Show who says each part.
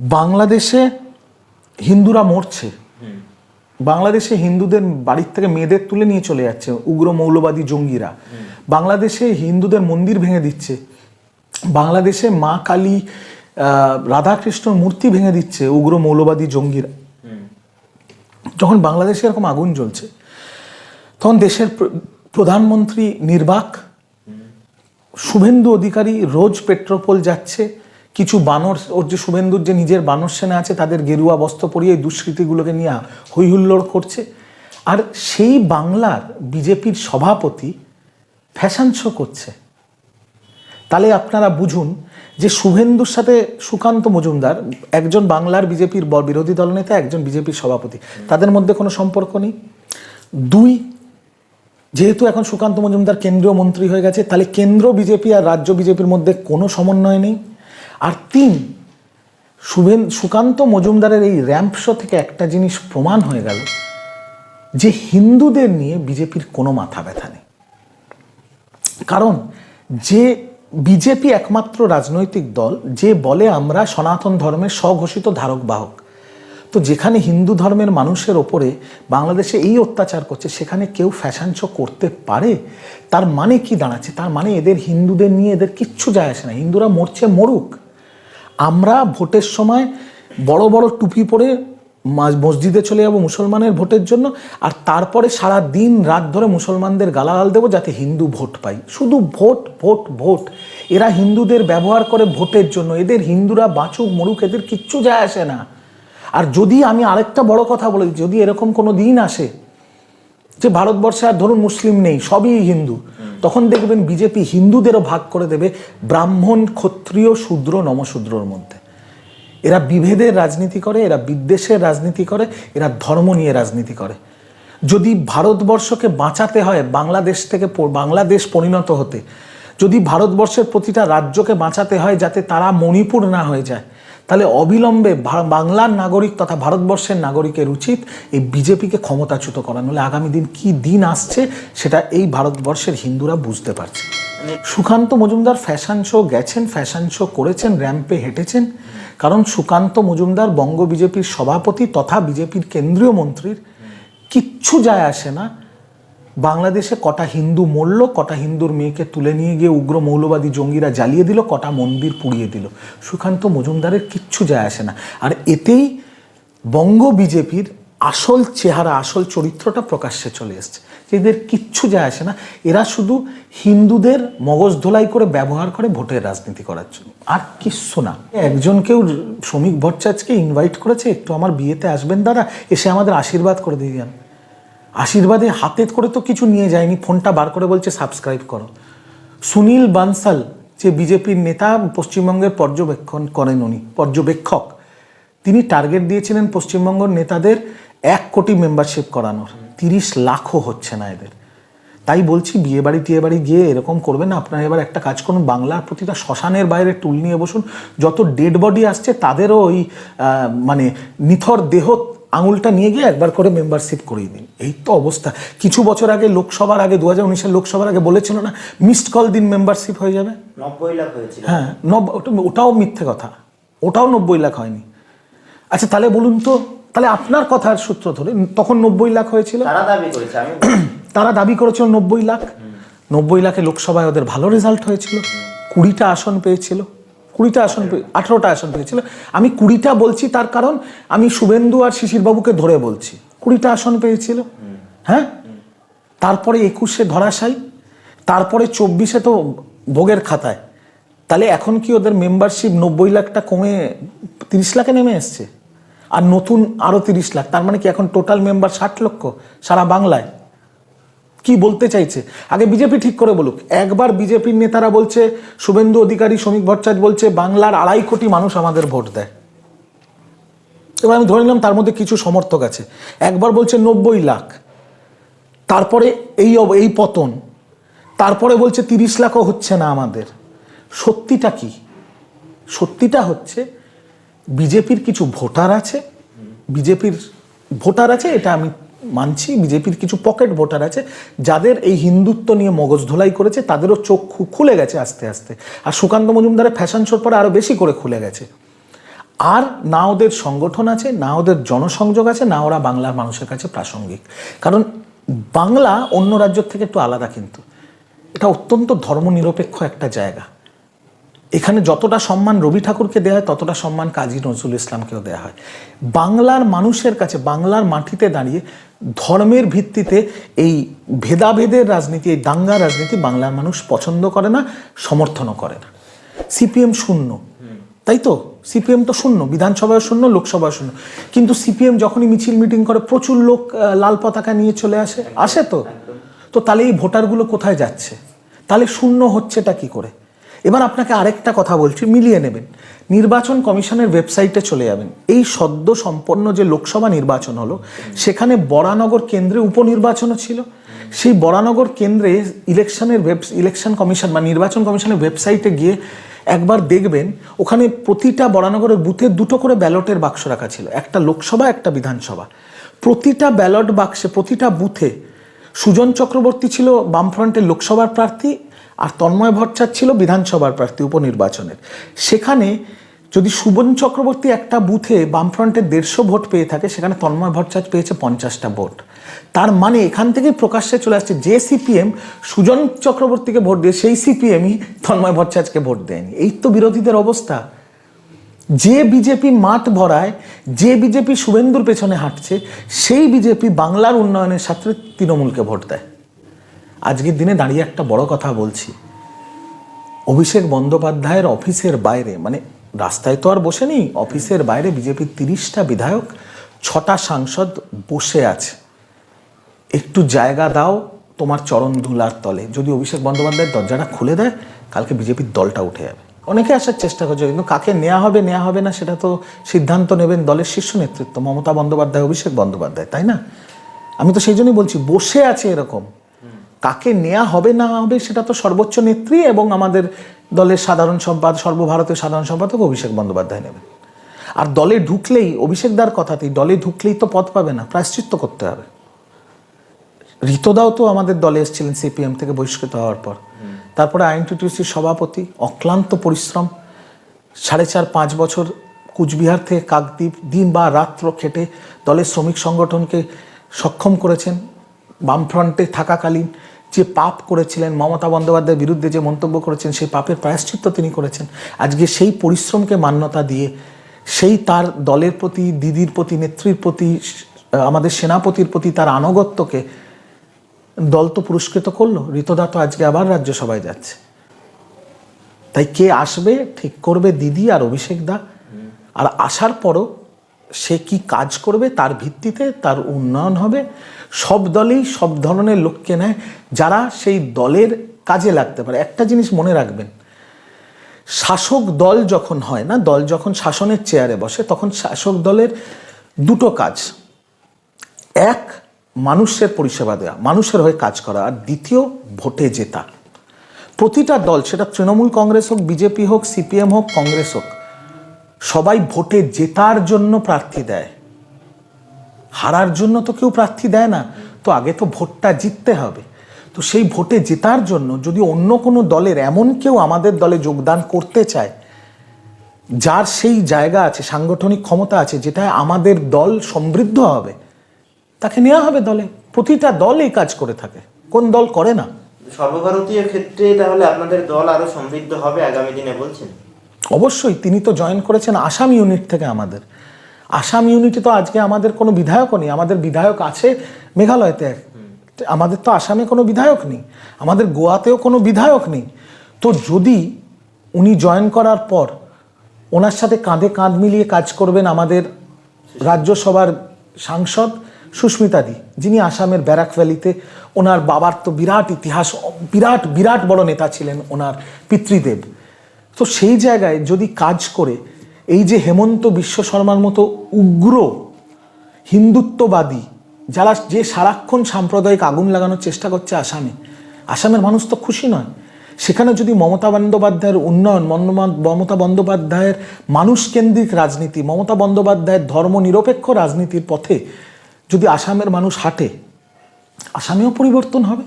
Speaker 1: বাংলাদেশে হিন্দুরা মরছে। বাংলাদেশে হিন্দুদের বাড়ির থেকে মেয়েদের তুলে নিয়ে চলে যাচ্ছে উগ্র মৌলবাদী জঙ্গিরা। বাংলাদেশে হিন্দুদের মন্দির ভেঙে দিচ্ছে। বাংলাদেশে মা কালী আহ, রাধাকৃষ্ণর মূর্তি ভেঙে দিচ্ছে উগ্র মৌলবাদী জঙ্গিরা। যখন বাংলাদেশে এরকম আগুন জ্বলছে তখন দেশের প্রধানমন্ত্রী নির্বাক শুভেন্দু অধিকারী রোজ পেট্রোপোল যাচ্ছে কিছু বানর, ওর যে শুভেন্দুর যে নিজের বানর সেনা আছে, তাদের গেরুয়া বস্ত্র পরিয়ে দুষ্কৃতিগুলোকে নিয়ে হৈহুল্লোড় করছে। আর সেই বাংলার বিজেপির সভাপতি ফ্যাশন শো করছে। তাহলে আপনারা বুঝুন যে শুভেন্দুর সাথে সুকান্ত মজুমদার, একজন বাংলার বিজেপির বিরোধী দলনেতা একজন বিজেপির সভাপতি, তাদের মধ্যে কোনো সম্পর্ক নেই। দুই, যেহেতু এখন সুকান্ত মজুমদার কেন্দ্রীয় মন্ত্রী হয়ে গেছে, তাহলে কেন্দ্র বিজেপি আর রাজ্য বিজেপির মধ্যে কোনো সমন্বয় নেই। আর তিন, শুভেন, সুকান্ত মজুমদারের এই র্যাম্প শো থেকে একটা জিনিস প্রমাণ হয়ে গেল, যে হিন্দুদের নিয়ে বিজেপির কোনো মাথা ব্যথা নেই। কারণ যে বিজেপি একমাত্র রাজনৈতিক দল, যে বলে আমরা সনাতন ধর্মের স্বঘোষিত ধারক বাহক, তো যেখানে হিন্দু ধর্মের মানুষের ওপরে বাংলাদেশে এই অত্যাচার করছে, সেখানে কেউ ফ্যাশন শো করতে পারে? তার মানে কি দাঁড়াচ্ছে? তার মানে এদের হিন্দুদের নিয়ে এদের কিচ্ছু যায় আসে না। হিন্দুরা মরছে মরুক। আমরা ভোটের সময় বড় বড় টুপি পরে মসজিদে চলে যাব মুসলমানের ভোটের জন্য, আর তারপরে সারা দিন রাত ধরে মুসলমানদের গালাগাল দেবো যাতে হিন্দু ভোট পাই। শুধু ভোট ভোট ভোট। এরা হিন্দুদের ব্যবহার করে ভোটের জন্য। এদের হিন্দুরা বাঁচুক, মরুক, এদের কিচ্ছু যায় আসে না। আর যদি আমি আরেকটা বড় কথা বলি, যদি এরকম কোনো দিন আসে যে ভারতবর্ষে আর ধরুন মুসলিম নেই, সবই হিন্দু তখন দেখবেন বিজেপি হিন্দুদেরও ভাগ করে দেবে ব্রাহ্মণ, ক্ষত্রিয়, শূদ্র, নমশূদ্রর মধ্যে। এরা বিভেদের রাজনীতি করে, এরা বিদ্বেষের রাজনীতি করে, এরা ধর্ম নিয়ে রাজনীতি করে। যদি ভারতবর্ষকে বাঁচাতে হয় বাংলাদেশ থেকে বাংলাদেশ পরিণত হতে, যদি ভারতবর্ষের প্রতিটা রাজ্যকে বাঁচাতে হয় যাতে তারা মণিপুর না হয়ে যায় তাহলে অবিলম্বে বাংলার নাগরিক তথা ভারতবর্ষের নাগরিকের উচিত এই বিজেপিকে ক্ষমতাচ্যুত করা। নাহলে আগামী দিন কি দিন আসছে সেটা এই ভারতবর্ষের হিন্দুরা বুঝতে পারছে। সুকান্ত মজুমদার ফ্যাশন শো গেছেন ফ্যাশন শো করেছেন র্যাম্পে হেঁটেছেন। কারণ সুকান্ত মজুমদার বঙ্গ বিজেপির সভাপতি তথা বিজেপির কেন্দ্রীয় মন্ত্রীর কিচ্ছু যায় আসে না। বাংলাদেশে কটা হিন্দু মরল, কটা হিন্দুর মেয়েকে তুলে নিয়ে গিয়ে উগ্র মৌলবাদী জঙ্গিরা জ্বালিয়ে দিল, কটা মন্দির পুড়িয়ে দিল। সুকান্ত মজুমদারের কিচ্ছু যায় আসে না। আর এতেই বঙ্গ বিজেপির আসল চেহারা, আসল চরিত্রটা প্রকাশ্যে চলে এসছে। এদের কিচ্ছু যায় আসে না। এরা শুধু হিন্দুদের মগজ ধোলাই করে ব্যবহার করে ভোটের রাজনীতি করার জন্য। আর কিচ্ছু না। একজন কেউ শ্রমিক ভট্টাচার্যকে ইনভাইট করেছে, একটু আমার বিয়েতে আসবেন দাদা, এসে আমাদের আশীর্বাদ করে দিয়ে যান। আশীর্বাদে হাতে করে তো কিছু নিয়ে যায়নি, ফোনটা বার করে বলছে সাবস্ক্রাইব করো। সুনীল বানসাল, যে বিজেপির নেতা, পশ্চিমবঙ্গের পর্যবেক্ষণ করেন উনি, পর্যবেক্ষক, তিনি টার্গেট দিয়েছিলেন পশ্চিমবঙ্গের নেতাদের এক কোটি মেম্বারশিপ করানোর, তিরিশ লাখও হচ্ছে না এদের। তাই বলছি, বিয়ে বাড়ি টিয়ে বাড়ি গিয়ে এরকম করবেন আপনারা এবার একটা কাজ করুন, বাংলার প্রতিটা শ্মশানের বাইরে টুল নিয়ে বসুন, যত ডেড বডি আসছে, তাদেরও ওই মানে নিথর দেহ আঙুলটা নিয়ে গিয়ে একবার করে মেম্বারশিপ করিয়ে দিন। এই তো অবস্থা। কিছু বছর আগে লোকসভার আগে দু হাজার উনিশের লোকসভার আগে বলেছিল না মিসড কল দিন মেম্বারশিপ হয়ে যাবে?
Speaker 2: নব্বই লাখ হয়েছিল।
Speaker 1: হ্যাঁ ওটাও মিথ্যে কথা। ওটাও নব্বই লাখ হয়নি। আচ্ছা তাহলে বলুন তো তাহলে আপনার কথার সূত্র ধরে তখন নব্বই লাখ হয়েছিল?
Speaker 2: তারা দাবি করেছে
Speaker 1: তারা দাবি করেছিল নব্বই লাখ। নব্বই লাখে লোকসভায় ওদের ভালো রেজাল্ট হয়েছিল। কুড়িটা আসন পেয়েছিল। কুড়িটা আসন আঠেরোটা আসন পেয়েছিল। আমি কুড়িটা বলছি তার কারণ আমি শুভেন্দু আর শিশিরবাবুকে ধরে বলছি। কুড়িটা আসন পেয়েছিল। হ্যাঁ? তারপরে একুশে ধরাশাই তারপরে চব্বিশে তো ভোগের খাতায়। তাহলে এখন কি ওদের মেম্বারশিপ নব্বই লাখটা কমে তিরিশ লাখে নেমে এসছে? আর নতুন আরও তিরিশ লাখ, তার মানে কি এখন টোটাল মেম্বার ষাট লক্ষ সারা বাংলায়? কি বলতে চাইছে? আগে বিজেপি ঠিক করে বলুক। একবার বিজেপির নেতারা বলছে, শুভেন্দু অধিকারী, শ্রমিক ভট্টাচার্য বলছে, বাংলার আড়াই কোটি মানুষ আমাদের ভোট দেয়। এবার আমি ধরে নিলাম তার মধ্যে কিছু সমর্থক আছে। একবার বলছে নব্বই লাখ। তারপরে এই এই পতন। তারপরে বলছে তিরিশ লাখও হচ্ছে না আমাদের। সত্যিটা কি? সত্যিটা হচ্ছে বিজেপির কিছু ভোটার আছে। বিজেপির ভোটার আছে, এটা আমি মানছি, বিজেপির কিছু পকেট ভোটার আছে, যাদের এই হিন্দুত্ব নিয়ে মগজ ধোলাই করেছে, তাদেরও চোখ খুলে গেছে আস্তে আস্তে। আর সুকান্ত মজুমদারের ফ্যাশন শোর পরে আরও বেশি করে খুলে গেছে। আর না ওদের সংগঠন আছে, না ওদের জনসংযোগ আছে, না ওরা বাংলার মানুষের কাছে প্রাসঙ্গিক। কারণ বাংলা অন্য রাজ্যের থেকে একটু আলাদা কিন্তু। এটা অত্যন্ত ধর্মনিরপেক্ষ একটা জায়গা। এখানে যতটা সম্মান রবি ঠাকুরকে দেওয়া হয়, ততটা সম্মান কাজী নজরুল ইসলামকেও দেওয়া হয়। বাংলার মানুষের কাছে, বাংলার মাটিতে দাঁড়িয়ে ধর্মের ভিত্তিতে এই ভেদাভেদের রাজনীতি, এই দাঙ্গা রাজনীতি বাংলার মানুষ পছন্দ করে না, সমর্থনও করে না। সিপিএম শূন্য। তাই তো? সিপিএম তো শূন্য বিধানসভায় শূন্য লোকসভায় শূন্য। কিন্তু সিপিএম যখনই মিছিল মিটিং করে, প্রচুর লোক লাল পতাকা নিয়ে চলে আসে। আসে তো? তো তাহলে এই ভোটারগুলো কোথায় যাচ্ছে? তাহলে শূন্য হচ্ছেটা কি করে? এবার আপনাকে আরেকটা কথা বলছি, মিলিয়ে নেবেন। নির্বাচন কমিশনের ওয়েবসাইটে চলে যাবেন। এই সদ্য সম্পন্ন যে লোকসভা নির্বাচন হলো, সেখানে বরানগর কেন্দ্রে উপনির্বাচনও ছিল। সেই বরানগর কেন্দ্রে ইলেকশনের ওয়েব, ইলেকশন কমিশন বা নির্বাচন কমিশনের ওয়েবসাইটে গিয়ে একবার দেখবেন, ওখানে প্রতিটা বরানগরের বুথে দুটো করে ব্যালটের বাক্স রাখা ছিল। একটা লোকসভা, একটা বিধানসভা। প্রতিটা ব্যালট বাক্সে, প্রতিটা বুথে সুজন চক্রবর্তী ছিল বামফ্রন্টের লোকসভার প্রার্থী আর তন্ময় ভট্টাচার্য ছিল বিধানসভার প্রার্থী উপনির্বাচনের। সেখানে যদি সুবন চক্রবর্তী একটা বুথে বামফ্রন্টের দেড়শো ভোট পেয়ে থাকে, সেখানে তন্ময় ভট্টাচার্য পেয়েছে পঞ্চাশটা ভোট। তার মানে এখান থেকেই প্রকাশ্যে চলে আসছে যে সিপিএম সুজন চক্রবর্তীকে ভোট দিয়ে, সেই সিপিএমই তন্ময় ভট্টাচার্যকে ভোট দেয়নি। এই তো বিরোধীদের অবস্থা। যে বিজেপি মাঠ ভরায়, যে বিজেপি শুভেন্দুর পেছনে হাঁটছে, সেই বিজেপি বাংলার উন্নয়নের সাথে তৃণমূলকে ভোট দেয়। আজকের দিনে দাঁড়িয়ে একটা বড় কথা বলছি। অভিষেক বন্দ্যোপাধ্যায়ের অফিসের বাইরে মানে রাস্তায় তো আর বসে নেই, অফিসের বাইরে বিজেপির তিরিশটা বিধায়ক, ছটা সাংসদ বসে আছে। একটু জায়গা দাও তোমার চরণ ধুলার তলে। যদি অভিষেক বন্দ্যোপাধ্যায়ের দরজাটা খুলে দেয়, কালকে বিজেপির দলটা উঠে যাবে। অনেকে আসার চেষ্টা করছে, কিন্তু কাকে নেওয়া হবে নেওয়া হবে না, সেটা তো সিদ্ধান্ত নেবেন দলের শীর্ষ নেতৃত্ব, মমতা বন্দ্যোপাধ্যায়, অভিষেক বন্দ্যোপাধ্যায়, তাই না? আমি তো সেই জন্যই বলছি, বসে আছে এরকম। কাকে নেওয়া হবে, না হবে, সেটা তো সর্বোচ্চ নেত্রী এবং আমাদের দলের সাধারণ সম্পাদক সর্বভারতীয় সাধারণ সম্পাদক অভিষেক বন্দ্যোপাধ্যায় নেবেন। আর দলে ঢুকলেই, অভিষেক দার কথাতেই, দলে ঢুকলেই তো পদ পাবে না, প্রায়শ্চিত্ত করতে হবে। ঋতদাও তো আমাদের দলে এসেছিলেন সিপিএম থেকে বহিষ্কৃত হওয়ার পর। তারপরে আইএনটিটিউসির সভাপতি, অক্লান্ত পরিশ্রম। সাড়ে চার, পাঁচ বছর কুচবিহার থেকে কাকদ্বীপ দিন বা রাত্র খেটে দলের শ্রমিক সংগঠনকে সক্ষম করেছেন। বামফ্রন্টে থাকাকালীন যে পাপ করেছিলেন মমতা বন্দ্যোপাধ্যায়ের বিরুদ্ধে যে মন্তব্য করেছেন, সেই পাপের প্রায়শ্চিত্ত তিনি করেছেন। আজকে সেই পরিশ্রমকে মান্যতা দিয়ে, সেই তার দলের প্রতি, দিদির প্রতি, নেত্রীর প্রতি আমাদের সেনাপতির প্রতি তার আনুগত্যকে দল তো পুরস্কৃত করল, ঋতদা তো আজকে আবার রাজ্যসভায় যাচ্ছে। তাই কে আসবে, ঠিক করবে দিদি আর অভিষেক দা? আর আসার পরও সে কি কাজ করবে, তার ভিত্তিতে তার উন্নয়ন হবে। সব দলেই সব ধরনের লোককে নেয় যারা সেই দলের কাজে লাগতে পারে। একটা জিনিস মনে রাখবেন, শাসক দল যখন হয় না, দল যখন শাসনের চেয়ারে বসে, তখন শাসক দলের দুটো কাজ। এক, মানুষের পরিষেবা দেওয়া, মানুষের হয়ে কাজ করা। আর দ্বিতীয়, ভোটে জেতা। প্রতিটা দল, সেটা তৃণমূল কংগ্রেস হোক, বিজেপি হোক, সিপিএম হোক, কংগ্রেস হোক সবাই ভোটে জেতার জন্য প্রার্থী দেয়। হারার জন্য তো কেউ প্রার্থী দেয় না, তো আগে তো ভোটটা জিততে হবে। তো সেই ভোটে জেতার জন্য যদি অন্য কোনো দলের এমন কেউ আমাদের দলে যোগদান করতে চায়, যার সেই জায়গা আছে, সাংগঠনিক ক্ষমতা আছে যেটা আমাদের দল সমৃদ্ধ হবে, তাকে নেওয়া হবে দলে। প্রতিটা দল এই কাজ করে থাকে। কোন দল করে না?
Speaker 2: সর্বভারতীয় ক্ষেত্রে তাহলে আপনাদের দল আরও সমৃদ্ধ হবে আগামী দিনে বলছেন?
Speaker 1: অবশ্যই তিনি তো জয়েন করেছেন আসাম ইউনিট থেকে আমাদের। আসাম ইউনিটে তো আজকে আমাদের কোনো বিধায়কও নেই। আমাদের বিধায়ক আছে মেঘালয়তে আমাদের তো আসামে কোনো বিধায়ক নেই। আমাদের গোয়াতেও কোনো বিধায়ক নেই। তো যদি উনি জয়েন করার পর ওনার সাথে কাঁধে কাঁধ মিলিয়ে কাজ করবেন আমাদের রাজ্যসভার সাংসদ সুস্মিতা দি, যিনি আসামের ব্যারাক ভ্যালিতে ওনার বাবার তো বিরাট ইতিহাস, বিরাট বিরাট বড় নেতা ছিলেন ওনার পিতৃদেব। তো সেই জায়গায় যদি কাজ করে, এই যে হেমন্ত বিশ্ব শর্মার মতো উগ্র, হিন্দুত্ববাদী, যারা যে সারাক্ষণ সাম্প্রদায়িক আগুন লাগানোর চেষ্টা করছে আসামে, আসামের মানুষ তো খুশি নয়। সেখানে যদি মমতা বন্দ্যোপাধ্যায়ের উন্নয়ন মমতা বন্দ্যোপাধ্যায়ের মানুষকেন্দ্রিক রাজনীতি, মমতা বন্দ্যোপাধ্যায়ের ধর্মনিরপেক্ষ রাজনীতির পথে যদি আসামের মানুষ হাঁটে, আসামেও পরিবর্তন হবে।